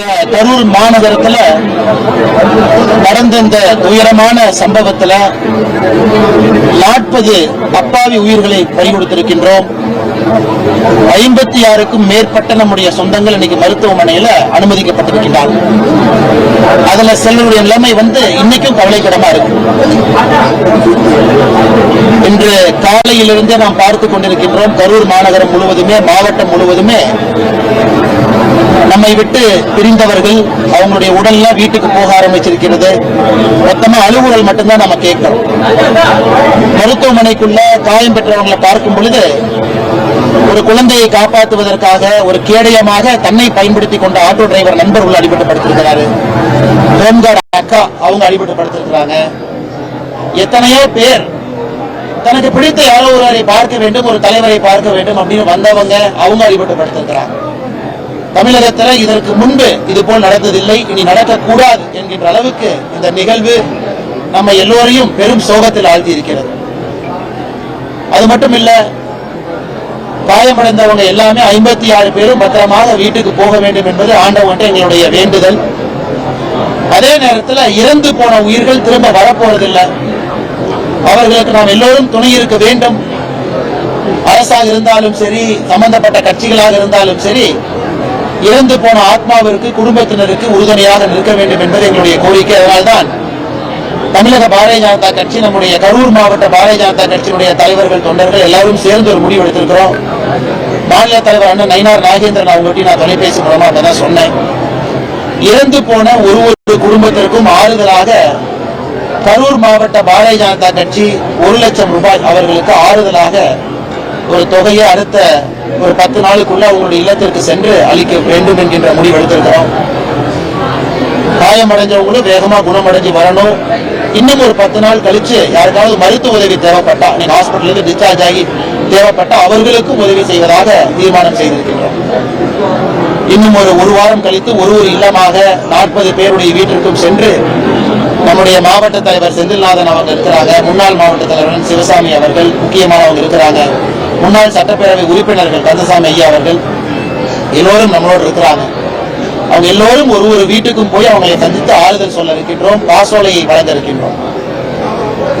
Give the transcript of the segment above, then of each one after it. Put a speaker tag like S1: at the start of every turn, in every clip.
S1: நம்முடைய கரூர் மாநகரத்துல நடந்த இந்த துயரமான சம்பவத்துல நாற்பது அப்பாவி உயிர்களை பறிகொடுத்திருக்கின்றோம். ஐம்பத்தி ஆறுக்கும் மேற்பட்ட நம்முடைய சொந்தங்கள் இன்னைக்கு மருத்துவமனையில அனுமதிக்கப்பட்டிருக்கின்றார்கள். அதுல செல்வருடைய நிலைமை வந்து இன்னைக்கும் கவலைக்கிடமா இருக்கு. இன்று காலையிலிருந்தே நாம் பார்த்து கொண்டிருக்கின்றோம் கரூர் மாநகரம் முழுவதுமே மாவட்டம் முழுவதுமே நம்மை விட்டு பிரிந்தவர்கள் அவங்களுடைய உடல்லாம் வீட்டுக்கு போக ஆரம்பிச்சிருக்கிறது. மொத்தமா அழுகுறல் மட்டும்தான் நம்ம கேட்கிறோம் மருத்துவமனைக்குள்ள காயம் பெற்றவங்களை பார்க்கும் பொழுது ஒரு குழந்தையை காப்பாற்றுவதற்காக ஒரு கேடயமாக தன்னை பயன்படுத்தி கொண்ட ஆட்டோ டிரைவர் நண்பர் உள்ள அடிபட்டுப்படுத்திருக்கிறாரு. ஹோம்கார்டு அக்கா அவங்க அடிபட்டுப்படுத்திருக்கிறாங்க. எத்தனையோ பேர் தனக்கு பிடித்த யாரோ ஒருவரை பார்க்க வேண்டும் ஒரு தலைவரை பார்க்க வேண்டும் அப்படின்னு வந்தவங்க அவங்க அடிபட்டுப்படுத்திருக்கிறாங்க. தமிழகத்துல இதற்கு முன்பு இது போல் நடந்ததில்லை இனி நடக்கக்கூடாது என்கின்ற அளவுக்கு இந்த நிகழ்வு நம்ம எல்லோரையும் பெரும் சோகத்தில் ஆழ்த்தி இருக்கிறது அது மட்டும் இல்ல காயமடைந்தவங்க எல்லாமே ஐம்பத்தி ஆறு பேரும் பத்திரமாக வீட்டுக்கு போக வேண்டும் என்பது ஆண்டவன்ட்ட எங்களுடைய வேண்டுதல். அதே நேரத்தில் இறந்து போன உயிர்கள் திரும்ப வரப்போறதில்லை. அவர்களுக்கு நாம் எல்லோரும் துணை இருக்க வேண்டும். அரசாக இருந்தாலும் சரி சம்பந்தப்பட்ட கட்சிகளாக இருந்தாலும் சரி இறந்து போன ஆத்மாவிற்கு குடும்பத்தினருக்கு உறுதுணையாக நிற்க வேண்டும் என்பது எங்களுடைய கோரிக்கை. அதனால்தான் தமிழக பாரதிய ஜனதா கட்சி நம்முடைய கரூர் மாவட்ட பாரதிய ஜனதா கட்சியினுடைய தலைவர்கள் தொண்டர்கள் எல்லாரும் சேர்ந்து ஒரு முடிவு எடுத்திருக்கிறோம். மாநில தலைவர் அண்ணன் நயினார் நாகேந்திரன் அவங்ககிட்ட நான் தொலைபேசி மூலமா தான் சொன்னேன். இறந்து போன ஒரு ஒரு குடும்பத்திற்கும் ஆறுதலாக கரூர் மாவட்ட பாரதிய ஜனதா கட்சி ஒரு லட்சம் ரூபாய் அவர்களுக்கு ஆறுதலாக ஒரு தொகையை அடுத்த ஒரு பத்து நாளுக்குள்ள அவங்களுடைய இல்லத்திற்கு சென்று அளிக்க வேண்டும் என்கின்ற முடிவு எடுத்திருக்கிறோம். காயமடைஞ்சவங்களும் வேகமா குணமடைஞ்சு வரணும். இன்னும் ஒரு பத்து நாள் கழிச்சு யாருக்காவது மருத்துவ உதவி தேவைப்பட்டா நீங்க ஹாஸ்பிட்டலுக்கு டிஸ்சார்ஜ் ஆகி தேவைப்பட்டா அவர்களுக்கும் உதவி செய்வதாக தீர்மானம் செய்திருக்கின்றோம். இன்னும் ஒரு ஒரு வாரம் கழித்து ஒரு ஒரு இல்லமாக நாற்பது பேருடைய வீட்டிற்கும் சென்று நம்முடைய மாவட்ட தலைவர் செந்தில்நாதன் அவங்க இருக்கிறாங்க. முன்னாள் மாவட்ட தலைவர் சிவசாமி அவர்கள் முக்கியமானவங்க இருக்கிறாங்க. முன்னாள் சட்டப்பேரவை உறுப்பினர்கள் கந்தசாமி ஐயா அவர்கள் எல்லோரும் நம்மளோடு இருக்கிறாங்க. அவங்க எல்லோரும் ஒரு ஒரு வீட்டுக்கும் போய் அவங்களை சந்தித்து ஆறுதல் சொல்ல இருக்கின்றோம் காசோலையை வழங்க இருக்கின்றோம்.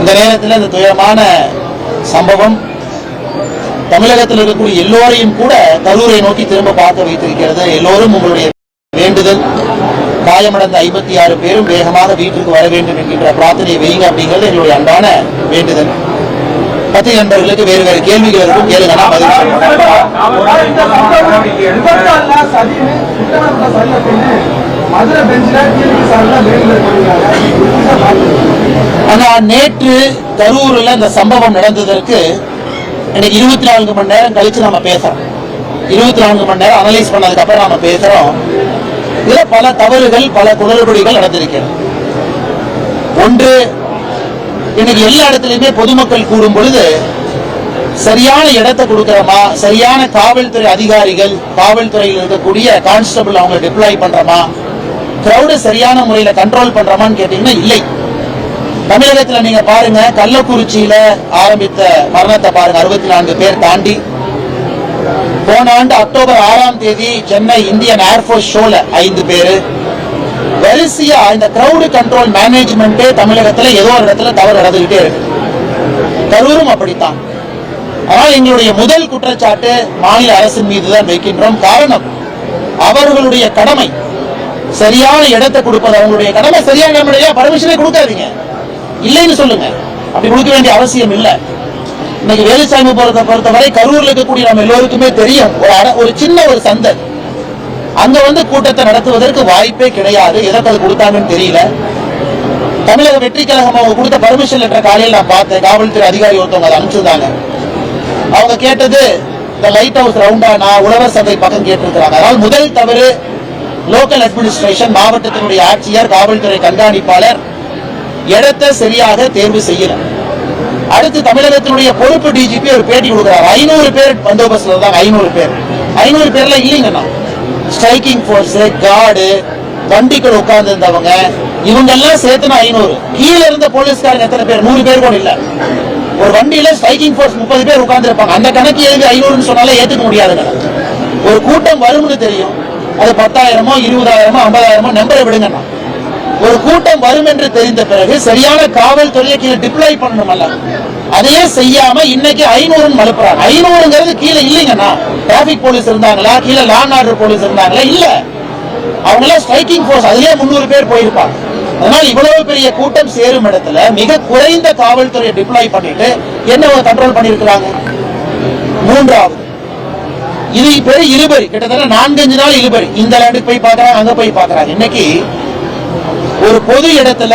S1: இந்த நேரத்தில் இந்த துயரமான சம்பவம் தமிழகத்தில் இருக்கக்கூடிய எல்லோரையும் கூட கரூரை நோக்கி திரும்ப பார்க்க வைத்திருக்கிறது. எல்லோரும் உங்களுடைய வேண்டுதல் காயமடைந்த ஐம்பத்தி ஆறு பேரும் வேகமாக வீட்டிற்கு வர வேண்டும் என்கின்ற பிரார்த்தனையை வையுங்க அப்படிங்கிறது எங்களுடைய அன்பான வேண்டுதல். பத்திரிகை நண்பர்களுக்கு வேறு வேறு கேள்விகள் இருக்கும். கேளுங்க நான் பதில் சொல்றேன். நேற்று கரூர்ல இந்த சம்பவம் நடந்ததற்கு எனக்கு இருபத்தி நான்கு மணி நேரம் கழிச்சு நம்ம பேசுறோம். இருபத்தி நான்கு மணி நேரம் அனலைஸ் பண்ணதுக்கு அப்புறம் நம்ம பேசுறோம். இதுல பல தவறுகள் பல குளறுபடிகள் நடந்திருக்கிறது ஒன்று இன்னைக்கு எல்லா இடத்துலயுமே பொதுமக்கள் கூடும் பொழுது சரியான இடத்தை கொடுக்கறோமா? சரியான காவல்துறை அதிகாரிகள் காவல்துறையில் இருக்கக்கூடிய கான்ஸ்டபிள் அவங்க டிப்ளாய் பண்றோமா? கிரௌட சரியான முறையில கண்ட்ரோல் பண்றோமான்னு கேட்டீங்கன்னா இல்லை. தமிழகத்துல நீங்க பாருங்க கள்ளக்குறிச்சியில ஆரம்பித்த மரணத்தை பாருங்க அறுபத்தி நான்கு பேர் தாண்டி. போன ஆண்டு அக்டோபர் ஆறாம் தேதி சென்னை இந்தியன் ஏர்போர்ஸ் ஷோல ஐந்து பேரு. வரிசையா இந்த கிரௌடு கண்ட்ரோல் மேனேஜ்மெண்ட்டே தமிழகத்துல ஏதோ ஒரு இடத்துல தவறு நடந்துகிட்டே இருக்கு. கரூரும் அப்படித்தான். ஆனால் எங்களுடைய முதல் குற்றச்சாட்டு மாநில அரசின் மீது தான் வைக்கின்றோம். காரணம் அவர்களுடைய கடமை சரியான இடத்தை கொடுப்பது. அவங்களுடைய கடமை சரியான நம்முடைய பர்மிஷனே கொடுக்காதீங்க. இல்லைன்னு சொல்லுங்க. அப்படி கொடுக்க வேண்டிய அவசியம் இல்லை. இன்னைக்கு வேலுசாமி பொறுத்த பொறுத்தவரை கரூர்ல இருக்கக்கூடிய நம்ம எல்லோருக்குமே தெரியும். ஒரு ஒரு சின்ன ஒரு சந்தை. அங்க வந்து கூட்டத்தை நடத்துவதற்கு வாய்ப்பே கிடையாது. எதற்கு அது கொடுத்தாங்கன்னு தெரியல. தமிழக வெற்றி கழகம் அவங்க கொடுத்த பர்மிஷன் லெட்டர் காலையில் நான் பார்த்தேன். காவல்துறை அதிகாரி ஒருத்தவங்க அதை அனுப்பிச்சிருந்தாங்க. அவங்க கேட்டது இந்த லைட் ஹவுஸ் ரவுண்டா நான் உழவர் சந்தை பக்கம் கேட்டிருக்கிறாங்க. அதனால் முதல் தவறு லோக்கல் அட்மினிஸ்ட்ரேஷன் மாவட்டத்தினுடைய ஆட்சியர் காவல்துறை கண்காணிப்பாளர் இடத்தை சரியாக தேர்வு செய்யல. அடுத்து தமிழகத்தினுடைய பொறுப்பு டிஜிபி ஒரு பேட்டி கொடுக்குறாரு. ஐநூறு பேர் பந்தோபஸ்தில் இருந்தாங்க. ஐநூறு பேர். ஐநூறு பேர்ல இல்லைங்கண்ணா ஸ்ட்ரைக்கிங் ஃபோர்ஸ் கார்டு வண்டிக்குள் உட்கார்ந்து இருந்தவங்க இவங்க எல்லாம் சேர்த்துனா ஐநூறு. கீழே இருந்த போலீஸ்காரங்க எத்தனை பேர்? நூறு பேர் கூட இல்ல. ஒரு வண்டியில ஸ்ட்ரைக்கிங் ஃபோர்ஸ் முப்பது பேர் உட்கார்ந்து இருப்பாங்க அந்த கணக்கு எழுதி ஐநூறுன்னு சொன்னாலே ஏத்துக்க முடியாதுங்க. ஒரு கூட்டம் வரும்னு தெரியும். அது பத்தாயிரமோ இருபதாயிரமோ ஐம்பதாயிரமோ நம்பரை விடுங்கண்ணா. ஒரு கூட்டம் வரும் என்று தெரிந்த பிறகு சரியான காவல்துறையை கீழே டிப்ளாய் பண்ணணுமல்ல. அதையே செய்யாம இன்னைக்கு ஐநூறுன்னு மலுப்புறாங்க. ஐநூறுங்கிறது கீழே இல்லைங்கண்ணா. டிராபிக் போலீஸ் இருந்தாங்களா? கீழே லேண்ட் ஆர்டர் போலீஸ் இருந்தாங்களா? இல்ல. அவங்க ஸ்ட்ரைக்கிங் போர்ஸ் அதுலயே முந்நூறு பேர் போயிருப்பாங்க. அதனால இவ்வளவு பெரிய கூட்டம் சேரும் இடத்துல மிக குறைந்த காவல்துறையை டிப்ளாய் பண்ணிட்டு என்ன கண்ட்ரோல் பண்ணிருக்கிறாங்க மூன்றாவது. இது பெரிய இழுபறி கிட்டத்தட்ட நான்கஞ்சு நாள் இழுபறி இந்த லேண்டுக்கு போய் பாக்குறாங்க அங்க போய் பாக்குறாங்க இன்னைக்கு ஒரு பொது இடத்துல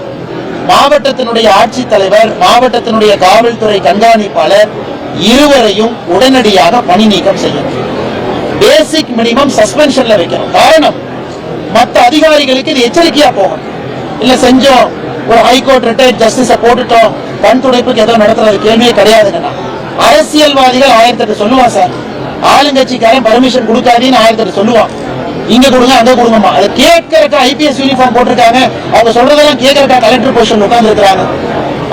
S1: மாவட்டத்தினுடைய ஆட்சித்தலைவர் மாவட்டத்தினுடைய காவல்துறை கண்காணிப்பாளர் இருவரையும் உடனடியாக பணி நீக்கம் செய்யணும். பேசிக் மினிமம் சஸ்பென்ஷன்ல வைக்கணும். காரணம் மற்ற அதிகாரிகளுக்கு இது எச்சரிக்கையா போகணும். இல்ல செஞ்சோம் ஒரு ஹைகோர்ட் ரிட்டையர்ட் ஜஸ்டிஸ போட்டுட்டோம் கண் துடைப்புக்கு ஏதோ நடத்துறது கேள்வியே கிடையாதுங்கண்ணா. அரசியல்வாதிகள் ஆயிரத்தி எட்டு சொல்லுவான் சார். ஆளுங்கட்சிக்காரன் பர்மிஷன் கொடுக்காதீன்னு ஆயிரத்தி எட்டு சொல்லுவான். இங்க கொடுங்க அங்க கொடுங்கம்மா. அதை கேட்கறக்க ஐபிஎஸ் யூனிஃபார்ம் போட்டிருக்காங்க. அவங்க சொல்றதெல்லாம் கேட்கறக்கா கலெக்டர் பொசிஷன் உட்கார்ந்து இருக்கிறாங்க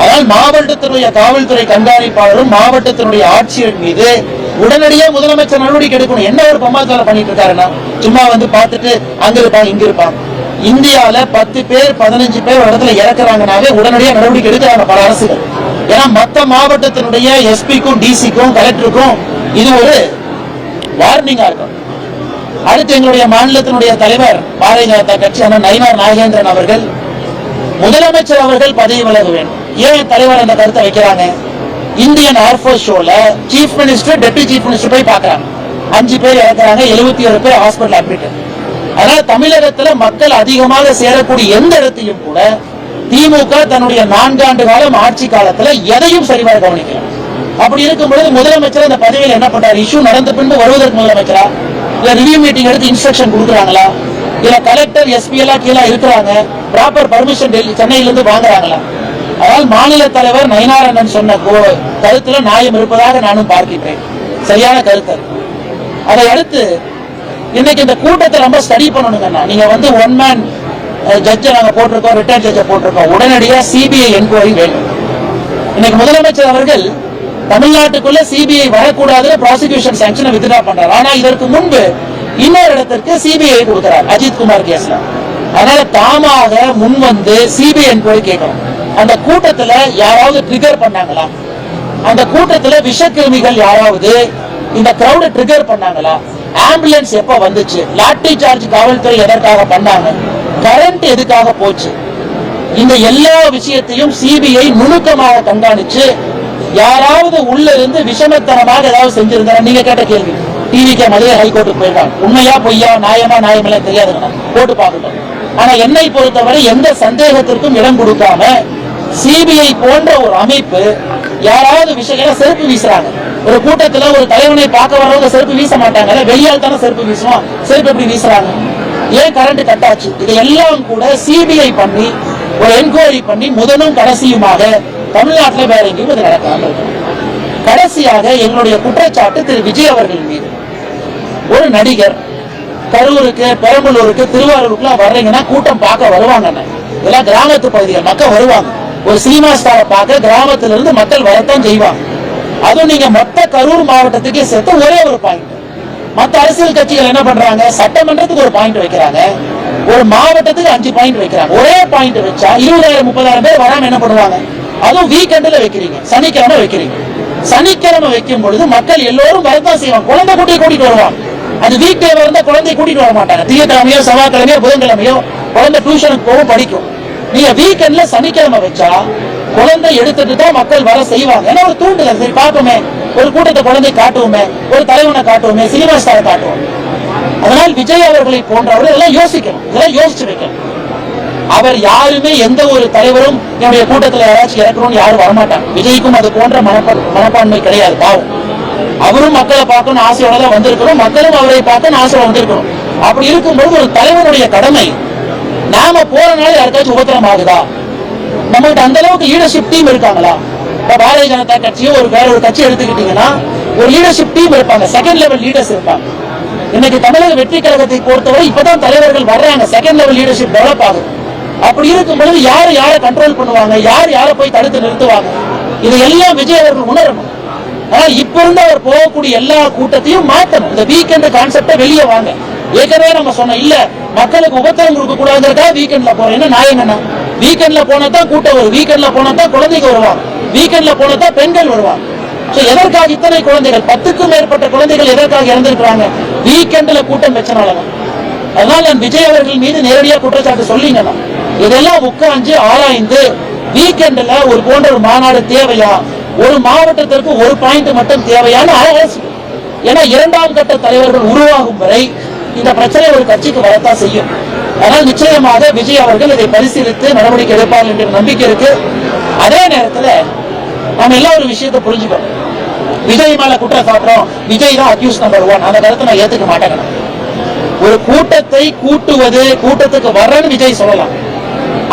S1: அதனால் மாவட்டத்தினுடைய காவல்துறை கண்காணிப்பாளரும் மாவட்டத்தினுடைய ஆட்சியர் மீது உடனடியே முதலமைச்சர் நடவடிக்கை எடுக்கணும். என்ன ஒரு பம்மாச்சாரம் பண்ணிட்டு இருக்காருன்னா சும்மா வந்து பார்த்துட்டு அங்க இருப்பான் இங்க இருப்பான் இந்தியால பத்து பேர் பதினஞ்சு பேர் ஒரு இடத்துல இறக்குறாங்கனாவே உடனடியாக நடவடிக்கை எடுக்கிறாங்க பல அரசுகள். ஏன்னா மத்த மாவட்டத்தினுடைய எஸ்பிக்கும் டிசிக்கும் கலெக்டருக்கும் இது ஒரு வார்னிங்கா இருக்கும். அடுத்து எங்களுடைய மாநிலத்தினுடைய தலைவர் பாரதிய ஜனதா கட்சியான நயினார் நாகேந்திரன் அவர்கள் முதலமைச்சர் அவர்கள் பதவி விலக வேண்டும். ஏன் தலைவர் அந்த கருத்தை வைக்கிறாங்க? இந்தியன் ஏர்போர்ஸ் ஷோல chief minister deputy chief minister போய் பாக்குறாங்க அஞ்சு பேர் இறக்குறாங்க எழுபத்தி ஏழு பேர் ஹாஸ்பிட்டல் அட்மிட் அதனால தமிழகத்துல மக்கள் அதிகமாக சேரக்கூடிய எந்த இடத்தையும் கூட திமுக தன்னுடைய நான்காண்டு காலம் ஆட்சி காலத்துல எதையும் சரிவாக கவனிக்கிறார் அப்படி இருக்கும் பொழுது முதலமைச்சர் அந்த பதவியில் என்ன பண்றாரு? இஷ்யூ நடந்த பின்பு வருவதற்கு முதலமைச்சரா? இல்ல ரிவ்யூ மீட்டிங் எடுத்து இன்ஸ்ட்ரக்ஷன் கொடுக்குறாங்களா? இல்ல கலெக்டர் எஸ்பி எல்லாம் கீழே இருக்கிறாங்க. ப்ராப்பர் பர்மிஷன் டெல்லி சென்னையில இருந்து வாங்குறாங்களா? அதனால் மாநில தலைவர் நயனாரண்ணன் சொன்ன கோ- கருத்துல நியாயம் இருப்பதாக நானும் பார்க்கின்றேன். சரியான கருத்து அதை. அடுத்து இன்னைக்கு இந்த கூட்டத்தை ரொம்ப ஸ்டடி பண்ணணுங்கண்ணா. நீங்க வந்து ஒன் மேன் ஜட்ஜை நாங்க போட்டிருக்கோம் ரிட்டையர் ஜட்ஜை போட்டிருக்கோம். உடனடியாக சிபிஐ என்கொயரி வேண்டும் இன்னைக்கு முதலமைச்சர் அவர்கள் தமிழ்நாட்டுக்குள்ள சிபிஐ வரக்கூடாது ப்ராசிக்யூஷன் சாங்ஷனை வித்ட்ரா பண்றாரு. ஆனா இதற்கு முன்பு இன்னொரு இடத்திற்கு சிபிஐ கொடுக்கிறார். அஜித் குமார் கேஸ்ல. அதனால தாமாக முன் வந்து சிபிஐ போய் கேட்கணும். அந்த கூட்டத்துல யாராவது ட்ரிகர் பண்ணாங்களா? அந்த கூட்டத்துல விஷக்கிருமிகள் யாராவது இந்த கிரௌட ட்ரிகர் பண்ணாங்களா? ஆம்புலன்ஸ் எப்ப வந்துச்சு? லாட்டி சார்ஜ் காவல்துறை எதற்காக பண்ணாங்க? கரண்ட் எதுக்காக போச்சு? இந்த எல்லா விஷயத்தையும் சிபிஐ நுணுக்கமாக கண்காணிச்சு யாராவது உள்ள இருந்து விஷமத்தனமாக ஏதாவது செஞ்சிருந்தா நீங்க கேட்ட கேள்வி. டிவிக்கு மதுரை ஹைகோர்ட்டுக்கு போயிருக்காங்க. உண்மையா பொய்யா நியாயமா நியாயமெல்லாம் தெரியாதுங்க. போட்டு பார்க்கட்டும் ஆனா என்னை பொறுத்தவரை எந்த சந்தேகத்திற்கும் இடம் கொடுக்காம சிபிஐ போன்ற ஒரு அமைப்பு யாராவது விஷயம் செருப்பு வீசுறாங்க. ஒரு கூட்டத்துல ஒரு தலைவனை பார்க்க வர்றவங்க செருப்பு வீச மாட்டாங்க. வெளியால் தானே செருப்பு வீசுவோம் செருப்பு எப்படி வீசுறாங்க? ஏன் கரண்ட் கட் ஆச்சு? இதையெல்லாம் கூட சிபிஐ பண்ணி ஒரு என்கொயரி பண்ணி முதலும் கடைசியுமாக தமிழ்நாட்டில் வேற எங்கேயும் இது நடக்காம கடைசியாக எங்களுடைய குற்றச்சாட்டு திரு. விஜய் அவர்கள் மீது. ஒரு நடிகர் கரூருக்கு பெரம்பலூருக்கு திருவாரூருக்குலாம் வர்றீங்கன்னா கூட்டம் பார்க்க வருவாங்கண்ணே இதெல்லாம் கிராமத்து பகுதிகள் மக்கள் வருவாங்க. ஒரு சினிமா ஸ்டாரை பார்க்க கிராமத்துல இருந்து மக்கள் வரத்தான் செய்வாங்க. அதுவும் நீங்க மொத்த கரூர் மாவட்டத்துக்கே சேர்த்து ஒரே ஒரு பாயிண்ட் மத்த அரசியல் கட்சிகள் என்ன பண்றாங்க? சட்டமன்றத்துக்கு ஒரு பாயிண்ட் வைக்கிறாங்க. ஒரு மாவட்டத்துக்கு அஞ்சு பாயிண்ட் வைக்கிறாங்க. ஒரே பாயிண்ட் வச்சா இருபதாயிரம் முப்பதாயிரம் பேர் வராம என்ன பண்ணுவாங்க? அதுவும் வீக்கெண்டில் வைக்கிறீங்க. சனிக்கிழமை வைக்கிறீங்க. சனிக்கிழமை வைக்கும் பொழுது மக்கள் எல்லோரும் வரதான் செய்வாங்க. குழந்தை கூட்டியை கூட்டிட்டு வருவாங்க. அது வீக் டேவா இருந்தா குழந்தைய கூட்டிட்டு வர மாட்டாங்க. திங்கக்கிழமையோ செவ்வாய்க்கிழமையோ புதன்கிழமையோ குழந்தை டியூஷனுக்கு போகும் படிக்கும். நீங்க வீக்கெண்ட்ல சனிக்கிழமை வச்சா குழந்தை எடுத்துட்டு தான் மக்கள் வர செய்வாங்க. ஏன்னா ஒரு தூண்டுதல். சரி பார்ப்போமே. ஒரு கூட்டத்தை குழந்தை காட்டுவோமே. ஒரு தலைவனை காட்டுவோமே. சினிமா ஸ்டாரை காட்டுவோம். அதனால் விஜய் அவர்களை போன்றவர்கள் எல்லாம் யோசிக்கணும். இதெல்லாம் யோசிச்சு வைக்கணும். அவர் யாருமே எந்த ஒரு தலைவரும் என்னுடைய கூட்டத்தில் யாராச்சும் இறக்கணும்னு யாரும் வரமாட்டாங்க. விஜய்க்கும் அது போன்ற மனப்பா மனப்பான்மை கிடையாது பாவம். அவரும் மக்களை பார்க்கணும் ஆசையோட தான் வந்திருக்கணும். மக்களும் அவரை பார்க்கணும் ஆசையோட வந்திருக்கணும். அப்படி இருக்கும்போது ஒரு தலைவனுடைய கடமை நாம போறனால யாருக்காச்சும் உபத்திரம் ஆகுதா? நம்மகிட்ட அந்த அளவுக்கு லீடர்ஷிப் டீம் இருக்காங்களா? இப்ப பாரதிய ஜனதா கட்சியோ ஒரு வேற ஒரு கட்சி எடுத்துக்கிட்டீங்கன்னா ஒரு லீடர்ஷிப் டீம் இருப்பாங்க. செகண்ட் லெவல் லீடர்ஸ் இருப்பாங்க. இன்னைக்கு தமிழக வெற்றி கழகத்தை பொறுத்தவரை இப்பதான் தலைவர்கள் வர்றாங்க. செகண்ட் லெவல் லீடர்ஷிப் டெவலப் ஆகுது. அப்படி இருக்கும் பொழுது யார் யாரை கண்ட்ரோல் பண்ணுவாங்க? யார் யாரை போய் தடுத்து நிறுத்துவாங்க? இது விஜய் அவர்கள் உணரணும். ஆனா இப்ப இருந்து அவர் போகக்கூடிய எல்லா கூட்டத்தையும் மாத்தணும். இந்த வீக்கெண்ட் கான்செப்ட வெளியே வாங்க. ஏற்கனவே நம்ம சொன்னோம் இல்ல மக்களுக்கு உபத்திரம் கொடுக்க கூடாதுங்கிறதா வீக்கெண்ட்ல போறோம். என்ன நியாயம் வீக்கெண்ட்ல போனா தான் கூட்டம் வரும். வீக்கெண்ட்ல போனா தான் குழந்தைங்க வருவாங்க. வீக்கெண்ட்ல போனா தான் பெண்கள் வருவாங்க. சோ எதற்காக இத்தனை குழந்தைகள்? பத்துக்கும் மேற்பட்ட குழந்தைகள் எதற்காக இறந்திருக்கிறாங்க? வீக்கெண்ட்ல கூட்டம் வச்சனாலதான். அதனால நான் விஜய் அவர்கள் மீது நேரடியா குற்றச்சாட்டு சொல்லிங்கன்னா இதெல்லாம் உட்கார்ந்து ஆராய்ந்து வீக்கெண்ட்ல ஒரு போன்ற ஒரு மாநாடு தேவையா? ஒரு மாவட்டத்திற்கு ஒரு பாயிண்ட் மட்டும் தேவையான அரசு ஏன்னா இரண்டாம் கட்ட தலைவர்கள் உருவாகும் வரை இந்த பிரச்சனை ஒரு கட்சிக்கு வரத்தான் செய்யும். ஆனால் நிச்சயமாக விஜய் அவர்கள் இதை பரிசீலித்து நடவடிக்கை எடுப்பார்கள் என்ற நம்பிக்கை இருக்கு. அதே நேரத்தில் நம்ம எல்லாம் ஒரு விஷயத்தை புரிஞ்சுக்கணும். விஜய் மேல குற்றம் சாட்டுறோம். விஜய் தான் அக்யூஸ் நம்பர் ஒன் அந்த கருத்தை நான் ஏத்துக்க மாட்டேங்க ஒரு கூட்டத்தை கூட்டுவது கூட்டத்துக்கு வர்றன்னு விஜய் சொல்லலாம்.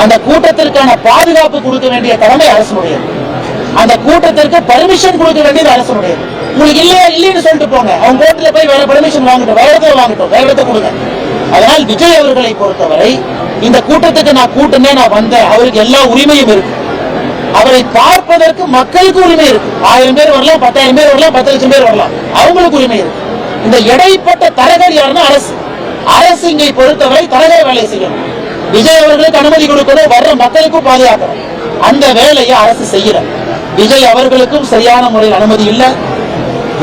S1: அந்த கூட்டத்திற்கான பாதுகாப்பு கொடுக்க வேண்டிய தலைமை அரசுடையது அந்த கூட்டத்திற்கு பர்மிஷன் கொடுக்க வேண்டியது அரசுடையது உங்களுக்கு இல்லையா இல்லைன்னு சொல்லிட்டு போங்க. அவங்க கோர்ட்ல போய் வேற பர்மிஷன் வாங்கட்டும் வேற இடத்துல வாங்கட்டும் வேற இடத்த கொடுங்க. அதனால் விஜய் அவர்களை பொறுத்தவரை இந்த கூட்டத்துக்கு நான் கூட்டனே நான் வந்தேன். அவருக்கு எல்லா உரிமையும் இருக்கு. அவரை பார்ப்பதற்கு மக்களுக்கு உரிமை இருக்கு. ஆயிரம் பேர் வரலாம் பத்தாயிரம் பேர் வரலாம் பத்து லட்சம் பேர் வரலாம். அவங்களுக்கு உரிமை இருக்கு. இந்த இடைப்பட்ட தரகர் யாருன்னா அரசு. அரசு இங்கே பொறுத்தவரை தரகர் வேலை செய்யணும். விஜய் அவர்களுக்கு அனுமதி கொடுக்கணும் வர்ற மக்களுக்கும் பாதுகாக்கணும் அந்த வேலையை அரசு செய்யல. விஜய் அவர்களுக்கும் சரியான முறையில் அனுமதி இல்ல.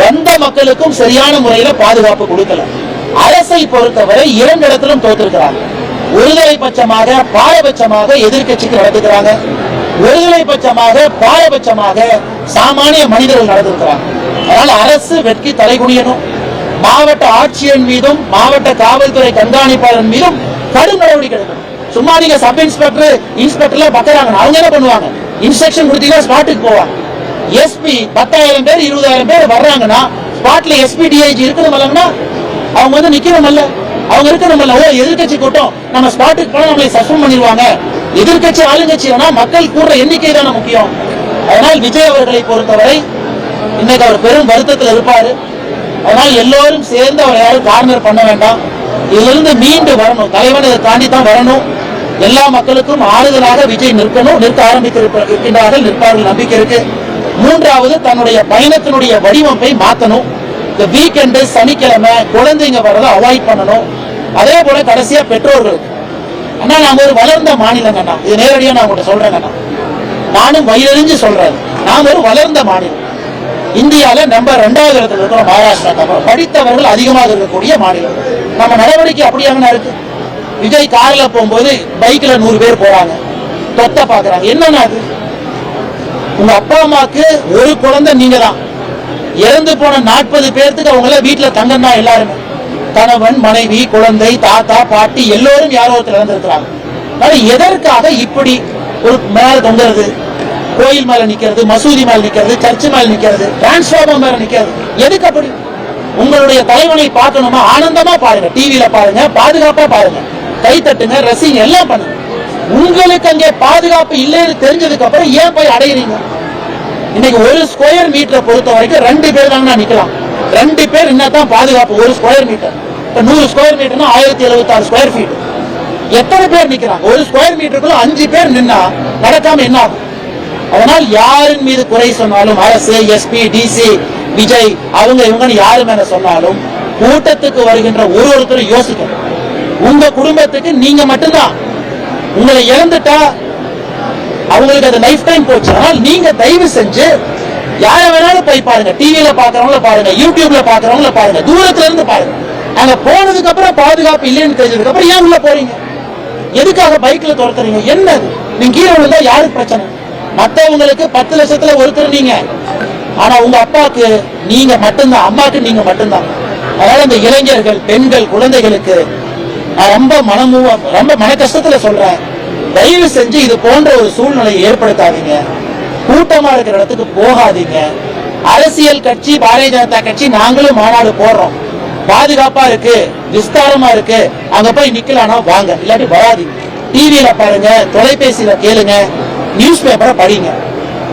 S1: வந்த மக்களுக்கும் சரியான முறையில பாதுகாப்பு கொடுக்கல. அரசை பொறுத்தவரை இரண்டு இடத்திலும் தோத்திருக்கிறாங்க ஒருதலை பட்சமாக பாரபட்சமாக எதிர்கட்சிக்கு நடத்துக்கிறாங்க ஒருதலை பட்சமாக பாரபட்சமாக சாமானிய மனிதர்கள் நடந்திருக்கிறாங்க அதனால அரசு வெட்கி தலைகுனியணும். மாவட்ட ஆட்சியர் மீதும் மாவட்ட காவல்துறை கண்காணிப்பாளர் மீதும் கடும் நடவடிக்கை எடுக்கணும். சும்மா நீங்க சப் இன்ஸ்பெக்டர் இன்ஸ்பெக்டர்ல பத்தாயிரம் அவங்க என்ன பண்ணுவாங்க? இன்ஸ்ட்ரக்ஷன் கொடுத்தீங்கன்னா ஸ்பாட்டுக்கு போவாங்க. எஸ்பி பத்தாயிரம் பேர் இருபதாயிரம் பேர் வர்றாங்கன்னா ஸ்பாட்ல எஸ்பி டிஐஜி இருக்கணுமல்லன்னா அவங்க வந்து நிக்கணுமல்ல அவங்க இருக்கணுமல்ல ஓ எதிர்க்கட்சி கூட்டம். நம்ம ஸ்பாட்டுக்கு போனா நம்மளை சஸ்பெண்ட் பண்ணிடுவாங்க. எதிர்க்கட்சி ஆளுங்கட்சி மக்கள் கூடுற எண்ணிக்கை தானே முக்கியம். அதனால் விஜய் அவர்களை பொறுத்தவரை இன்னைக்கு அவர் பெரும் வருத்தத்தில் இருப்பாரு. அதனால் எல்லோரும் சேர்ந்து அவரை யாரும் கார்னர் பண்ண வேண்டாம். இதிலிருந்து மீண்டு வரணும். தலைவன் இதை தாண்டி தான் வரணும். எல்லா மக்களுக்கும் ஆறுதலாக விஜய் நிற்கணும் நிற்க ஆரம்பித்திருக்கின்றார்கள் நிற்பார்கள் நம்பிக்கை இருக்கு. மூன்றாவது தன்னுடைய பயணத்தினுடைய வடிவமைப்பை மாத்தணும். இந்த வீக்கெண்டு சனிக்கிழமை குழந்தைங்க வரதை அவாய்ட் பண்ணணும். அதே போல கடைசியா பெற்றோர்களுக்கு அண்ணா நாங்க ஒரு வளர்ந்த மாநிலங்கண்ணா இது நேரடியா நான் உங்கள்கிட்ட சொல்றேங்கண்ணா நானும் வயிறறிஞ்சு சொல்றேன். நாங்க ஒரு வளர்ந்த மாநிலம். இந்தியால நம்ம ரெண்டாவது இடத்துல இருக்கிற மகாராஷ்டிரா படித்தவர்கள் அதிகமாக இருக்கக்கூடிய மாநிலம். நம்ம நடவடிக்கை அப்படியாங்கண்ணா இருக்கு? விஜய் கார்ல போகும்போது பைக்ல நூறு பேர் போறாங்க. தொத்த பாக்குறாங்க. என்னன்னா அது? உங்க அப்பா அம்மாக்கு ஒரு குழந்தை நீங்க தான் இறந்து போன நாற்பது பேர்த்துக்கு அவங்கள வீட்டில் வீட்டுல தங்கம் தான் எல்லாருமே. கணவன் மனைவி குழந்தை தாத்தா பாட்டி எல்லோரும் யாரோ ஒருத்தர் இறந்திருக்கிறாங்க. ஆனா எதற்காக இப்படி ஒரு மேல தொங்குறது? கோயில் மேல நிக்கிறது மசூதி மேல நிக்கிறது சர்ச்சு மேல நிக்கிறது டிரான்ஸ்ஃபார்மர் மேல நிக்கிறது. எதுக்கு அப்படி? உங்களுடைய தலைவனை பார்க்கணுமா? ஆனந்தமா பாருங்க. டிவியில பாருங்க. பாதுகாப்பா பாருங்க. கை தட்டுங்க ரசிங்க எல்லாம் பண்ணுங்க. உங்களுக்கு அங்கே பாதுகாப்பு இல்லைன்னு தெரிஞ்சதுக்கு அப்புறம் ஏன் போய் அடையிறீங்க? இன்னைக்கு ஒரு ஸ்கொயர் மீட்டரை பொறுத்த வரைக்கும் ரெண்டு பேர் தாங்க நிக்கலாம். ரெண்டு பேர் என்னதான் பாதுகாப்பு ஒரு ஸ்கொயர் மீட்டர் இப்ப நூறு ஸ்கொயர் மீட்டர்னா ஆயிரத்தி எழுபத்தி ஆறு ஸ்கொயர் ஃபீட் எத்தனை பேர் நிக்கிறாங்க? ஒரு ஸ்கொயர் மீட்டருக்குள்ள அஞ்சு பேர் நின்னா நடக்காம என்ன ஆகும்? அதனால் யாரின் மீது குறை சொன்னாலும் அரசு எஸ்பி டிசி விஜய் அவங்க இவங்கன்னு யாரு மேல சொன்னாலும் கூட்டத்துக்கு வருகின்ற ஒரு ஒருத்தரும் யோசிக்கணும். உங்க குடும்பத்துக்கு நீங்க மட்டும்தான். உங்களை இழந்துட்டா அவங்களுக்கு அது லைஃப் டைம் போச்சு. ஆனால் நீங்க தயவு செஞ்சு யார வேணாலும் போய் பாருங்க. டிவியில பாக்குறவங்கள பாருங்க. யூடியூப்ல பாக்குறவங்கள பாருங்க. தூரத்துல இருந்து பாருங்க. அங்க போனதுக்கு அப்புறம் பாதுகாப்பு இல்லைன்னு தெரிஞ்சதுக்கு அப்புறம் ஏன் உள்ள போறீங்க? எதுக்காக பைக்ல துரத்துறீங்க? என்னது? நீங்க கீழே விழுந்தா யாருக்கு பிரச்சனை? மத்தவங்களுக்கு பத்து லட்சத்துல ஒருத்தர் நீங்க. ஆனா உங்க அப்பாக்கு நீங்க மட்டும்தான் அம்மாக்கு நீங்க மட்டும்தான். அதனால இந்த இளைஞர்கள் பெண்கள் குழந்தைகளுக்கு நான் ரொம்ப மனமூ ரொம்ப மன கஷ்டத்துல சொல்றேன். தயவு செஞ்சு இது போன்ற ஒரு சூழ்நிலையை ஏற்படுத்தாதீங்க. கூட்டமா இருக்கிற இடத்துக்கு போகாதீங்க. அரசியல் கட்சி பாரதிய ஜனதா கட்சி நாங்களும் மாநாடு போடுறோம். பாதுகாப்பா இருக்கு விஸ்தாரமா இருக்கு. அங்க போய் நிக்கலாம்னா வாங்க இல்லாட்டி வராதீங்க. டிவியில பாருங்க தொலைபேசியில கேளுங்க நியூஸ் பேப்பரை படிங்க.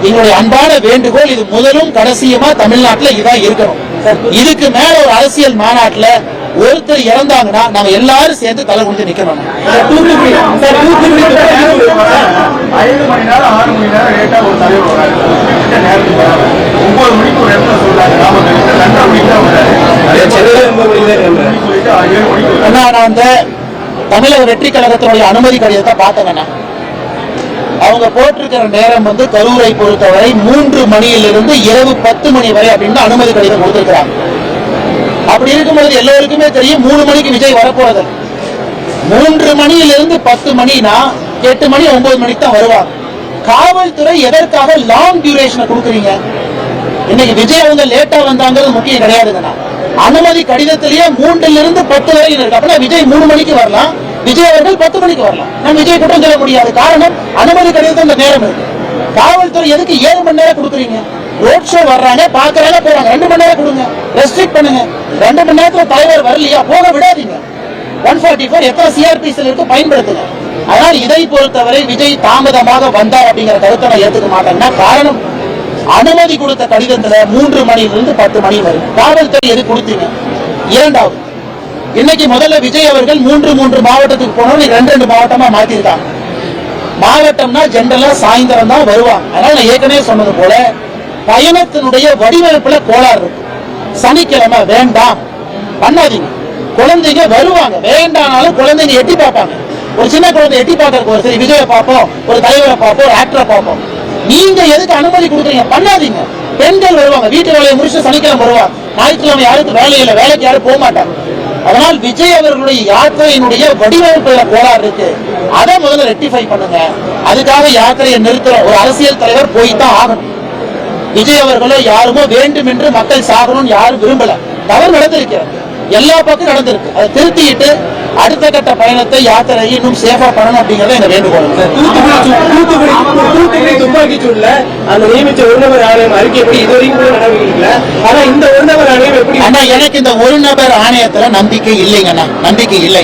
S1: எங்களுடைய அன்பான வேண்டுகோள் இது முதலும் கடைசியுமா தமிழ்நாட்டுல இதான் இருக்கணும். இதுக்கு மேல ஒரு அரசியல் மாநாட்டுல ஒருத்தர் இறந்தாங்கன்னா நம்ம எல்லாரும் சேர்ந்து தலை குனிஞ்சு நிக்கணும்.
S2: ஐந்து மணி நேரம் ஆறு மணி நேரம் லேட்டா ஒரு தலைவர் ஒன்பது மணிக்கு ஒரு இடத்துல சொல்றாங்க நாம ரெண்டரை மணிக்கு தான் வராரு.
S1: நான் அந்த தமிழக வெற்றி கழகத்தினுடைய அனுமதி கடிதத்தை பார்த்தேங்கண்ணா அவங்க போட்டிருக்கிற நேரம் வந்து கரூரை பொறுத்தவரை மூன்று மணியிலிருந்து இரவு பத்து மணி வரை அப்படின்னு அனுமதி கடிதம் கொடுத்திருக்கிறாங்க. அப்படி இருக்கும்போது எல்லோருக்குமே தெரியும் மூணு மணிக்கு விஜய் வரப்போறது. மூன்று மணியிலிருந்து பத்து மணினா எட்டு மணி ஒன்பது மணிக்கு தான் வருவாங்க காவல்துறை எதற்காக லாங் டியூரேஷனை கொடுக்குறீங்க? இன்னைக்கு விஜய் அவங்க லேட்டா வந்தாங்கிறது முக்கியம் கிடையாதுங்கண்ணா. அனுமதி கடிதத்திலேயே மூன்றுல இருந்து பத்து வரை இருக்கு. அப்படின்னா விஜய் மூணு மணிக்கு வரலாம். விஜய் அவர்கள் பத்து மணிக்கு வரலாம். நம்ம விஜய் குற்றம் சொல்ல முடியாது. காரணம் அனுமதி கடிதத்தில் இந்த நேரம் இருக்கு. காவல்துறை எதுக்கு ஏழு மணி நேரம் கொடுக்குறீங்க? ரோட் ஷோ வர்றாங்க பாக்குறாங்க போறாங்க. ரெண்டு மணி நேரம் கொடுங்க. ரெஸ்ட்ரிக்ட் பண்ணுங்க. ரெண்டு மணி நேரத்துல தலைவர் வரலையா? போக விடாதீங்க. ஒன் ஃபார்ட்டி ஃபோர் எத்தனை சிஆர்பிசில் இருக்கு பயன்படுத்துங்க. ஆனால் இதை பொறுத்தவரை விஜய் தாமதமாக வந்தார் அப்படிங்கிற கருத்தை நான் ஏத்துக்க மாட்டேன்னா காரணம்? அனுமதி கொடுத்த கடிதத்துல மூன்று மணியிலிருந்து பத்து மணி வரும் காவல்துறை எது கொடுத்தீங்க? இரண்டாவது இன்னைக்கு முதல்ல விஜய் அவர்கள் மூன்று மூன்று மாவட்டத்துக்கு போனோம் ரெண்டு ரெண்டு மாவட்டமா மாத்திருக்காங்க. மாவட்டம்னா ஜென்ரலா சாயந்தரம் தான் வருவாங்க. அதனால நான் ஏற்கனவே சொன்னது போல பயணத்தினுடைய வடிவமைப்புல கோளாறு இருக்கு. சனிக்கிழமை வேண்டாம். பண்ணாதீங்க. குழந்தைங்க வருவாங்க. வேண்டானாலும் குழந்தைங்க எட்டி பார்ப்பாங்க. ஒரு சின்ன குழந்தை எட்டி பார்க்கறதுக்கு ஒரு சரி விஜயை பார்ப்போம் ஒரு தலைவரை பார்ப்போம் ஒரு ஆக்டரை பார்ப்போம். நீங்க எதுக்கு அனுமதி கொடுக்குறீங்க? பண்ணாதீங்க. பெண்கள் வருவாங்க. வீட்டு வேலையை முடிச்சு சனிக்கிழமை வருவாங்க. ஞாயிற்றுக்கிழமை யாருக்கு வேலை இல்லை. வேலைக்கு யாரும் போக மாட்டாங்க. அதனால் விஜய் அவர்களுடைய யாத்திரையினுடைய வடிவமைப்புல கோளாறு இருக்கு. அதை முதல்ல ரெக்டிஃபை பண்ணுங்க. அதுக்காக யாத்திரையை நிறுத்துற ஒரு அரசியல் தலைவர் போய் தான் ஆகணும். விஜய் அவர்களோ யாருமோ வேண்டும் என்று மக்கள் சாகணும்னு யாரும் விரும்பல. தவறு நடந்திருக்கிறது. எல்லா பக்கம் நடந்திருக்கு. அதை திருத்திட்டு அடுத்த கட்ட பயணத்தை யாத்திரையை இன்னும் சேஃபா பண்ணணும் அப்படிங்கறத எங்க வேண்டுகோள்
S3: தூத்துக்குடி துப்பாக்கி சூட்ல அந்த நியமிச்ச ஒரு நபர் ஆணையம் அறிக்கைப்படி இது வரைக்கும் கூட நடவடிக்கை ஆனா இந்த ஒரு நபர் ஆணையம் எப்படி
S1: ஆனா எனக்கு இந்த ஒரு நபர் ஆணையத்துல நம்பிக்கை இல்லைங்கண்ணா நம்பிக்கை இல்லை.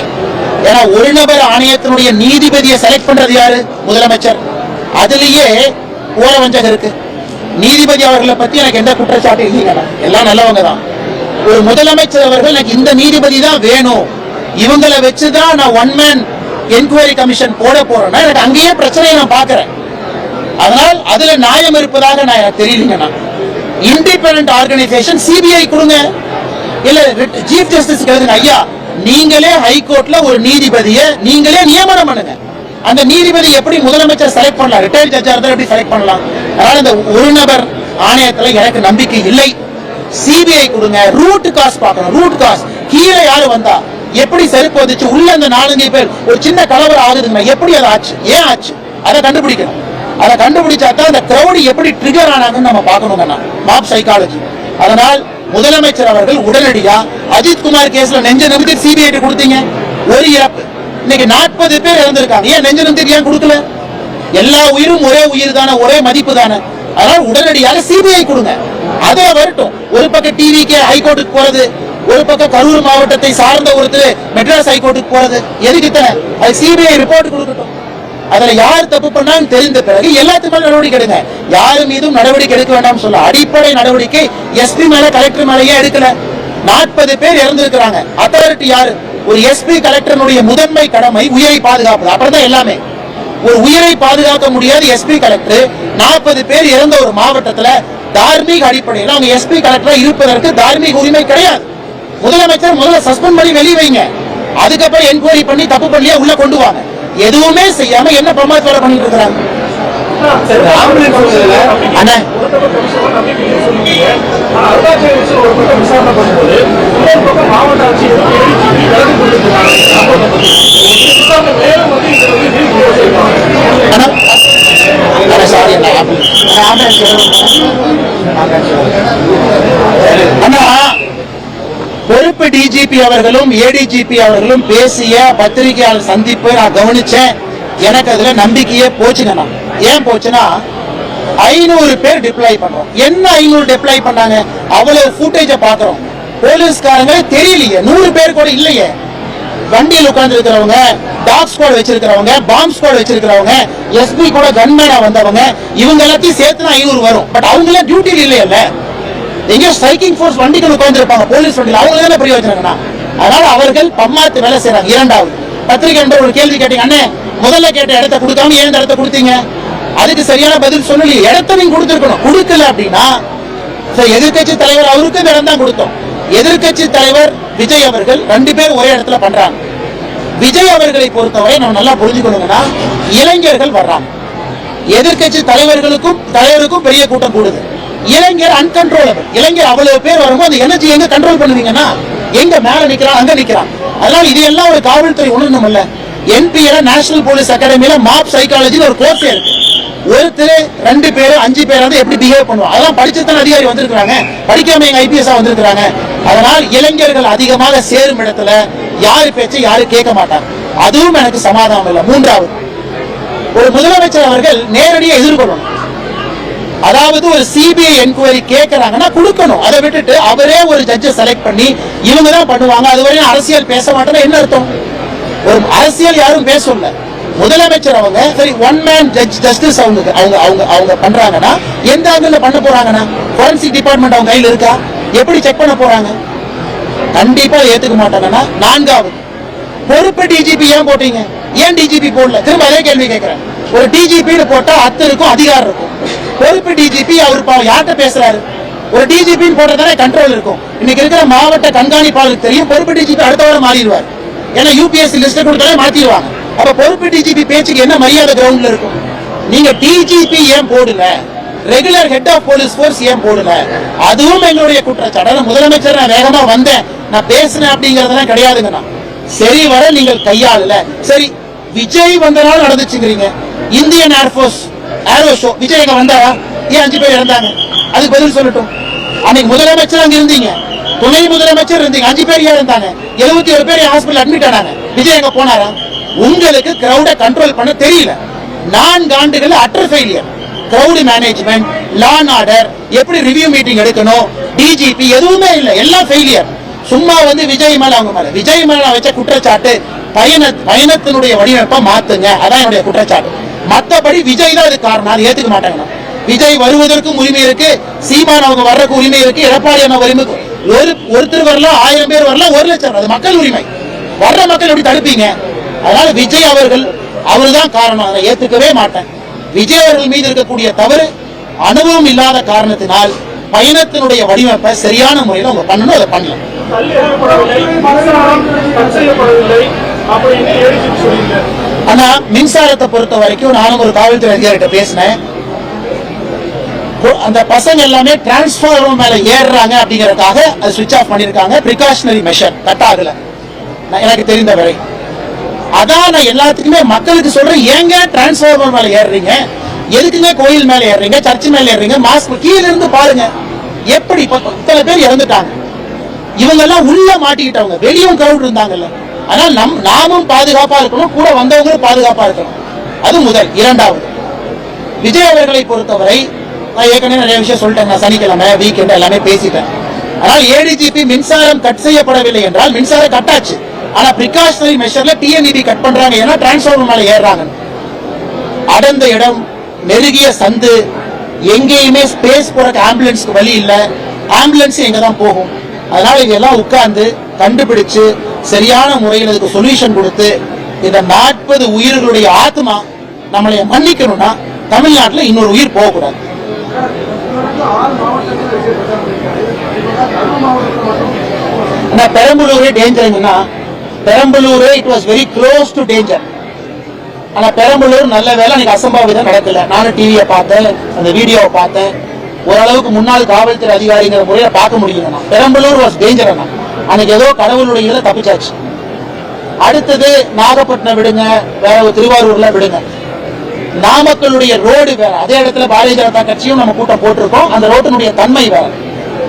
S1: ஏன்னா ஒரு நபர் ஆணையத்தினுடைய நீதிபதியை செலக்ட் பண்றது யாரு? முதலமைச்சர். அதுலயே ஓர வஞ்சகம் இருக்கு. நீதிபதி அவர்களை பத்தி எனக்கு எந்த குற்றச்சாட்டும் இல்லை எல்லாம் நல்லவங்க தான் ஒரு முதலமைச்சர் அவர்கள் எனக்கு இந்த நீதிபதி தான் வேணும். இவங்களை வச்சுதான் நான் ஒன் மேன் என்கொயரி கமிஷன் போட போறேன்னா எனக்கு அங்கேயே பிரச்சனையை நான் பாக்குறேன் அதனால் அதுல நியாயம் இருப்பதாக நான் எனக்கு தெரியலங்கண்ணா இண்டிபெண்ட் ஆர்கனைசேஷன் சிபிஐ கொடுங்க. இல்ல சீஃப் ஜஸ்டிஸ் எழுதுங்க ஐயா நீங்களே ஹைகோர்ட்ல ஒரு நீதிபதியை நீங்களே நியமனம் பண்ணுங்க. அந்த நீதிபதி எப்படி முதலமைச்சர் செலக்ட் பண்ணலாம்? ரிட்டையர்ட் ஜட்ஜா இருந்தால் எப்படி செலக்ட் பண்ணலாம்? அதனால இந்த ஒரு நபர் ஆணையத்துல எனக்கு நம்பிக்கை இல்லை. சிபிஐ கொடுங்க ரூட் காஸ் பார்க்கணும் ரூட் காஸ் கீழே யாரு வந்தா? எப்படி செருப்பு வந்துச்சு? உள்ள அந்த நாலஞ்சு பேர் ஒரு சின்ன கலவரம் ஆகுதுங்க எப்படி அது ஆச்சு? ஏன் ஆச்சு? அதை கண்டுபிடிக்கணும். அதை கண்டுபிடிச்சா தான் அந்த கிரௌடு எப்படி ட்ரிகர் ஆனாங்கன்னு நம்ம பார்க்கணுங்கண்ணா மாப் சைக்காலஜி அதனால் முதலமைச்சர் அவர்கள் உடனடியா அஜித் குமார் கேஸ்ல நெஞ்ச நிமித்தி சிபிஐ கொடுத்தீங்க. ஒரு இறப்பு. இன்னைக்கு நாற்பது பேர் இறந்திருக்காங்க. ஏன் நெஞ்ச நிமித்தி ஏன் கொடுக்கல? எல்லா உயிரும் ஒரே உயிர் தானே ஒரே மதிப்பு தானே அதனால உடனடியாக சிபிஐ கொடுங்க. அதே வரட்டும். ஒரு பக்கம் டிவிக்கு ஹைகோர்ட்டுக்கு போறது ஒரு பக்கம் கரூர் மாவட்டத்தை சார்ந்த ஒருத்தர் மெட்ராஸ் ஹைகோர்ட்டுக்கு போறது. எதுக்கு அது சிபிஐ ரிப்போர்ட் கொடுக்கட்டும். அதுல யார் தப்பு பண்ணான்னு தெரிந்த பிறகு எல்லாத்துக்குமே நடவடிக்கை எடுங்க. யாரு மீதும் நடவடிக்கை எடுக்க வேண்டாம் சொல்ல அடிப்படை நடவடிக்கை எஸ்பி மேல கலெக்டர் மேலேயே எடுக்கல. நாற்பது பேர் இறந்திருக்கிறாங்க. அத்தாரிட்டி யாரு? ஒரு எஸ்பி கலெக்டருடைய முதன்மை கடமை உயிரை பாதுகாப்பது. அப்புறம் எல்லாமே. ஒரு உயிரை பாதுகாக்க முடியாத எஸ்பி கலெக்டர் நாற்பது பேர் இறந்த ஒரு மாவட்டத்துல தார்மீக அடிப்படையில் அவங்க எஸ்பி கலெக்டரா இருப்பதற்கு தார்மீக உரிமை கிடையாது. முதலமைச்சர் முதல்ல சஸ்பெண்ட் பண்ணி வெளியே வைங்க. அதுக்கப்புறம் என்கொயரி பண்ணி தப்பு பண்ணியே உள்ள கொண்டு வாங்க. எதுவுமே செய்யாம என்ன பிரமாத் பண்ணிட்டு
S3: இருக்கிறாங்க?
S1: அண்ணா. பொறுப்பு டிஜிபி அவர்களும் ஏடிஜிபி அவர்களும் பேசிய பத்திரிகையாளர் சந்திப்பு நான் கவனிச்சேன். எனக்கு அதுல நம்பிக்கையே போச்சுங்கண்ணா ஏன் போச்சுன்னா ஐநூறு பேர் டிப்ளாய் பண்றோம். என்ன ஐநூறு டிப்ளாய் பண்ணாங்க? அவ்வளவு ஃபுட்டேஜ பாக்குறோம். போலீஸ்காரங்க தெரியலையே. நூறு பேர் கூட இல்லையே. வண்டியில் உட்கார்ந்து இருக்கிறவங்க டாக் ஸ்குவாட் வச்சிருக்கிறவங்க பாம்ப் ஸ்குவாட் வச்சிருக்கிறவங்க எஸ்பி கூட கன்மேனா வந்தவங்க இவங்க எல்லாத்தையும் சேர்த்துனா ஐநூறு வரும். பட் அவங்க டியூட்டியில் இல்லையல்ல எங்கேயோ ஸ்ட்ரைக்கிங் ஃபோர்ஸ் வண்டிகள் உட்காந்துருப்பாங்க போலீஸ் வண்டியில். அவங்க தானே பிரயோஜனம்னா? அதனால அவர்கள் பம்மாத்து வேலை செய்யறாங்க இரண்டாவது. பத்திரிகை ஒரு கேள்வி கேட்டீங்க அண்ணே முதல்ல கேட்ட இடத்த கொடுக்காம ஏன் இந்த இடத்த கொடுத்தீங்க? அதுக்கு சரியான பதில் சொல்லலையே. இடத்த கொடுத்துருக்கணும். கொடுக்கல அப்படின்னா எதிர்கட்சி எதிர்க்கட்சி தலைவர் அவருக்கு இந்த இடம் தான் கொடுத்தோம். எதிர்க்கட்சி தலைவர் விஜய் அவர்கள் ரெண்டு பேர் ஒரே இடத்துல பண்றாங்க. விஜய் அவர்களை பொறுத்தவரை நம்ம நல்லா புரிஞ்சுக்கணுங்கன்னா இளைஞர்கள் வர்றாங்க. எதிர்க்கட்சி தலைவர்களுக்கும் தலைவருக்கும் பெரிய கூட்டம் கூடுது. இளைஞர் அன்கன்ட்ரோலபிள் இளைஞர் அவ்வளவு பேர் வரும்போது அந்த எனர்ஜி எங்க கண்ட்ரோல் பண்ணுவீங்கன்னா எங்க மேல நிக்கிறான் அங்க நிக்கிறான். அதனால இது எல்லாம் ஒரு காவல்துறை உணரணும்ல என்பிஎல நேஷனல் போலீஸ் அகாடமியில மாப் சைக்காலஜின்னு ஒரு கோர்ஸ் இருக்கு. ஒருத்தர் ரெண்டு பேர் அஞ்சு பேர் வந்து எப்படி பிஹேவ் பண்ணுவோம் அதெல்லாம் படிச்சுதான் அதிகாரி வந்திருக்கிறாங்க. படிக்காம எங்க ஐபிஎஸ் வந்திருக்கிறாங்க. அதனால் இளைஞர்கள் அதிகமாக சேரும் இடத்துல யாரு பேச்சு யாரும் கேட்க மாட்டாங்க. அதுவும் எனக்கு சமாதானம் இல்லை. மூன்றாவது ஒரு முதலமைச்சர் அவர்கள் நேரடியாக எதிர்கொள்ளணும். அதாவது ஒரு சிபிஐ என்கொயரி கேட்கறாங்கன்னா கொடுக்கணும். அதை விட்டுட்டு அவரே ஒரு ஜட்ஜை செலக்ட் பண்ணி இவங்க தான் பண்ணுவாங்க. அதுவரையும் அரசியல் பேச மாட்டேன்னா என்ன அர்த்தம்? ஒரு அரசியல் யாரும் பேசல. முதலமைச்சர் அவங்க சரி ஒன் மேன் ஜட்ஜ் ஜஸ்டிஸ் அவங்க அவங்க அவங்க அவங்க பண்றாங்கன்னா எந்த ஆங்கிள் பண்ண போறாங்கன்னா போரன்சிக் டிபார்ட்மெண்ட் அவங்க கையில் இருக்கா? எப்படி செக் பண்ண போறாங்க? கண்டிப்பா ஏத்துக்க மாட்டாங்கன்னா நான்காவது பொறுப்பு டிஜிபி ஏன் போட்டீங்க? ஏன் டிஜிபி போடல? திரும்ப அதே கேள்வி கேட்கிறேன். ஒரு டிஜிபின்னு போட்டா அத்து இருக்கும் அதிகாரம் இருக்கும். பொறுப்பு டிஜிபி அவர் யார்கிட்ட பேசுறாரு? ஒரு டிஜிபின்னு போட்டதானே கண்ட்ரோல் இருக்கும். இன்னைக்கு இருக்கிற மாவட்ட கண்காணிப்பாளருக்கு தெரியும் பொறுப்பு டிஜிபி அடுத்த வாரம் மாறிடுவார். ஏன்னா யூபிஎஸ்சி லிஸ்ட் கொடுத்தாலே மாத்திடுவாங்க. அப்ப பொறுப்பு டிஜிபி பேச்சுக்கு என்ன மரியாதை கிரவுண்ட்ல இருக்கும்? நீங்க டிஜிபி ஏன் போடல? Regular head of police force ஏன் போடல? அதுவும் எங்களுடைய குற்றச்சாட்டு. முதலமைச்சர் நான் வேகமா வந்தேன். நான் பேசினேன் அப்படிங்கறதெல்லாம் கிடையாதுங்க நான். சரி வர நீங்கள் கையாளல. சரி விஜய் வந்தனால நடந்துச்சுங்கிறீங்க. Indian air force aero show Vijay அங்க வந்தாரா? ஏன் அஞ்சு பேர் இறந்தாங்க? அதுக்கு பதில் சொல்லட்டும். அன்னைக்கு முதலமைச்சர் அங்க இருந்தீங்க. துணை முதலமைச்சர் இருந்தீங்க. அஞ்சு பேர் ஏன் இருந்தாங்க எழுபத்தி ஏழு பேர் ஹாஸ்பிட்டல் அட்மிட் ஆனாங்க. விஜய் அங்க போனாரா? உங்களுக்கு கிரௌட கண்ட்ரோல் பண்ண தெரியல. நான்கு ஆண்டுகள் utter failure crowd management law and order எப்படி ரிவ்யூ மீட்டிங் எடுக்கணும் டிஜிபி எதுவுமே இல்லை எல்லாம் ஃபெயிலியர் சும்மா வந்து விஜய் மேல அவங்க மேல. விஜய் மேல வச்ச குற்றச்சாட்டு பயண பயணத்தினுடைய வடிவமைப்பை மாத்துங்க. அதான் என்னுடைய குற்றச்சாட்டு. மற்றபடி விஜய் தான் அது காரணம். அதை ஏத்துக்க மாட்டாங்க. விஜய் வருவதற்கும் உரிமை இருக்கு. சீமான் அவங்க வர்றதுக்கு உரிமை இருக்கு. எடப்பாடி அண்ணா உரிமை ஒரு ஒருத்தர் வரலாம் ஆயிரம் பேர் வரலாம் ஒரு லட்சம் அது மக்கள் உரிமை. வர்ற மக்கள் எப்படி தடுப்பீங்க? அதனால விஜய் அவர்கள் அவர்தான் காரணம். அதை ஏத்துக்கவே மாட்டேன். விஜய் அவர்கள் மீது இருக்கக்கூடிய தவறு அனுபவம் இல்லாத காரணத்தினால் பயணத்தினுடைய வடிவமைப்பை சரியான முறையில் அவங்க பண்ணணும் அதை பண்ணலாம். ஆனா மின்சாரத்தை பொறுத்த வரைக்கும் நானும் ஒரு காவல்துறை அதிகாரிகிட்ட பேசினேன். அந்த பசங்க எல்லாமே டிரான்ஸ்ஃபார்மர் மேல ஏறுறாங்க அப்படிங்கறதுக்காக அது சுவிட்ச் ஆஃப் பண்ணிருக்காங்க பிரிகாஷனரி மெஷர் கட் ஆகல நான் எனக்கு தெரிந்த வரை. அதான் நான் எல்லாத்துக்குமே மக்களுக்கு சொல்றேன் ஏங்க டிரான்ஸ்ஃபார்மர் மேல ஏறுறீங்க? எதுக்குங்க கோயில் மேல ஏறுறீங்க சர்ச் மேல ஏறுறீங்க மாஸ்க் கீழே இருந்து பாருங்க. எப்படி இப்ப இத்தனை பேர் இறந்துட்டாங்க? இவங்க எல்லாம் உள்ள மாட்டிக்கிட்டவங்க வெளியும் கிரௌட் இருந்தாங்கல்ல. ஆனால் நம் நாமும் பாதுகாப்பா இருக்கணும் கூட வந்தவங்களும் பாதுகாப்பா இருக்கணும். அது முதல். இரண்டாவது விஜய் அவர்களை பொறுத்தவரை நான் ஏற்கனவே நிறைய விஷயம் சொல்லிட்டேன் நான் சனிக்கிழமை வீக்கெண்ட் எல்லாமே பேசிட்டேன். ஆனால் ஏடிஜிபி மின்சாரம் கட் செய்யப்படவில்லை என்றால் மின்சாரம் கட்டாச்சு ஆனா பிரிகாஷனரி மெஷர்ல டிஎன்இபி கட் பண்றாங்க. ஏன்னா டிரான்ஸ்ஃபார்மர் மேல ஏறாங்க அடர்ந்த இடம் நெருங்கிய சந்து எங்கேயுமே ஸ்பேஸ் போறக்கு ஆம்புலன்ஸ்க்கு வழி இல்ல. ஆம்புலன்ஸ் எங்க தான் போகும். அதனால இதெல்லாம் உட்கார்ந்து கண்டுபிடிச்சு சரியான முறையில் இதுக்கு சொல்யூஷன் கொடுத்து இந்த நாற்பது உயிர்களுடைய ஆத்மா நம்மளை மன்னிக்கணும்னா தமிழ்நாட்டில் இன்னொரு உயிர் போகக்கூடாது. ஆனா பெரம்பலூரே டேஞ்சருங்கன்னா Perambalur it was very close to danger ஆனா பெரம்பலூர் நல்ல வேலை எனக்கு அசம்பாவிதம் நடக்கல. நானும் டிவியை பார்த்தேன் அந்த வீடியோவை பார்த்தேன். ஓரளவுக்கு முன்னாள் காவல்துறை அதிகாரிங்கிற முறையில பார்க்க முடியுங்கண்ணா பெரம்பலூர் வாஸ் டேஞ்சர் அண்ணா. அன்னைக்கு ஏதோ கடவுளுடைய இதுல தப்பிச்சாச்சு. அடுத்தது நாகப்பட்டினம் விடுங்க வேற ஒரு திருவாரூர்ல விடுங்க. நாமக்கலுடைய ரோடு வேற. அதே இடத்துல பாரதிய ஜனதா கட்சியும் நம்ம கூட்டம் போட்டிருக்கோம். அந்த ரோட்டினுடைய தன்மை வேற.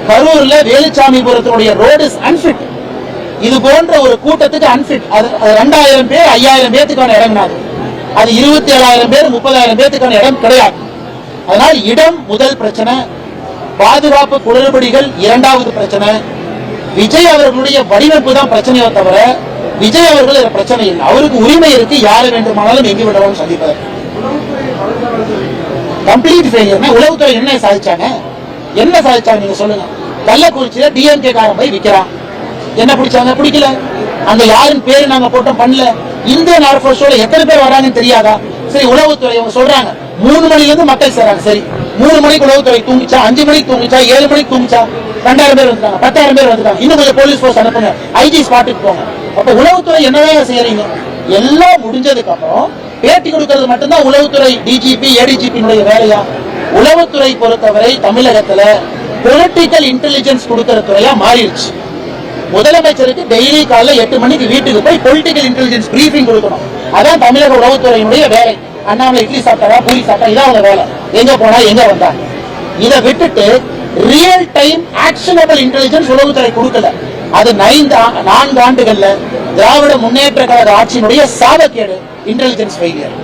S1: கரூர்ல வேலுச்சாமிபுரத்தினுடைய ரோடு இஸ் அன்ஃபிட் இது போன்ற ஒரு கூட்டத்துக்கு அன்ஃபிட் அது ரெண்டாயிரம் பேர் ஐயாயிரம் பேத்துக்கான இடம் அது. இருபத்தி ஏழாயிரம் பேர் முப்பதாயிரம் பேத்துக்கான இடம் கிடையாது. அதனால் இடம் முதல் பிரச்சனை பாதுகாப்பு குளறுபடிகள் இரண்டாவது பிரச்சனை. விஜய் அவர்களுடைய வடிவமைப்பு தான் பிரச்சனையோ தவிர விஜய் அவர்கள் பிரச்சனை இல்லை. அவருக்கு உரிமை இருக்கு யாரை வேண்டுமானாலும் எங்கு விடவும் சந்திப்பார். கம்ப்ளீட் ஃபெயிலியர்னா உளவுத்துறை என்ன சாதிச்சாங்க? என்ன சாதிச்சாங்க? நீங்க சொல்லுங்க. கள்ளக்குறிச்சியில டிஎம்கே காரன் போய் விக்கிறான். என்ன பிடிச்சாங்க? பிடிக்கல. அங்க யாருன்னு பேர் நாங்க போட்டோம் பண்ணல. இந்தியன் ஏர்ஃபோர்ஸோட எத்தனை பேர் வராங்கன்னு தெரியாதா? சரி உளவுத்துறை அவங்க சொல்றாங்க. மூணு மணில இருந்து மக்கள் சேராங்க. சரி மூணு மணிக்கு உளவுத்துறை தூங்கிச்சா? அஞ்சு மணிக்கு தூங்கிச்சா? ஏழு மணிக்கு தூங்கிச்சா? ரெண்டாயிரம் பேர் வந்துட்டாங்க. பத்தாயிரம் பேர் வந்துட்டாங்க. இன்னும் கொஞ்சம் போலீஸ் ஃபோர்ஸ் அனுப்புங்க. ஐஜி ஸ்பாட்டுக்கு போங்க. அப்ப உளவுத்துறை என்னதான் செய்யறீங்க? எல்லாம் முடிஞ்சதுக்கு அப்புறம் பேட்டி கொடுக்கறது மட்டும்தான் உளவுத்துறை டிஜிபி ஏடிஜிபியினுடைய வேலையா? உளவுத்துறை பொறுத்தவரை தமிழகத்துல பொலிட்டிக்கல் இன்டெலிஜென்ஸ் கொடுக்கிற துறையா மாறிடுச்சு. முதலமைச்சருக்கு டெய்லி காலைல எட்டு மணிக்கு வீட்டுக்கு போய் பொலிட்டிக்கல் இன்டெலிஜென்ஸ் பிரீஃபிங் கொடுக்கணும். அதான் தமிழக உளவுத்துறையினுடைய வேலை. அண்ணாமலை இட்லி சாப்பிட்டாரா பூரி சாப்பிட்டா இதான் அவங்க வேலை. எங்க போனா எங்க வந்தாங்க இதை விட்டுட்டு ரியல் டைம் ஆக்ஷனபிள் இன்டெலிஜென்ஸ் உளவுத்துறை கொடுக்கல. அது நைந்து நான்கு ஆண்டுகள்ல திராவிட முன்னேற்ற கழக ஆட்சியினுடைய சாபக்கேடு இன்டெலிஜென்ஸ் ஃபெயிலியர்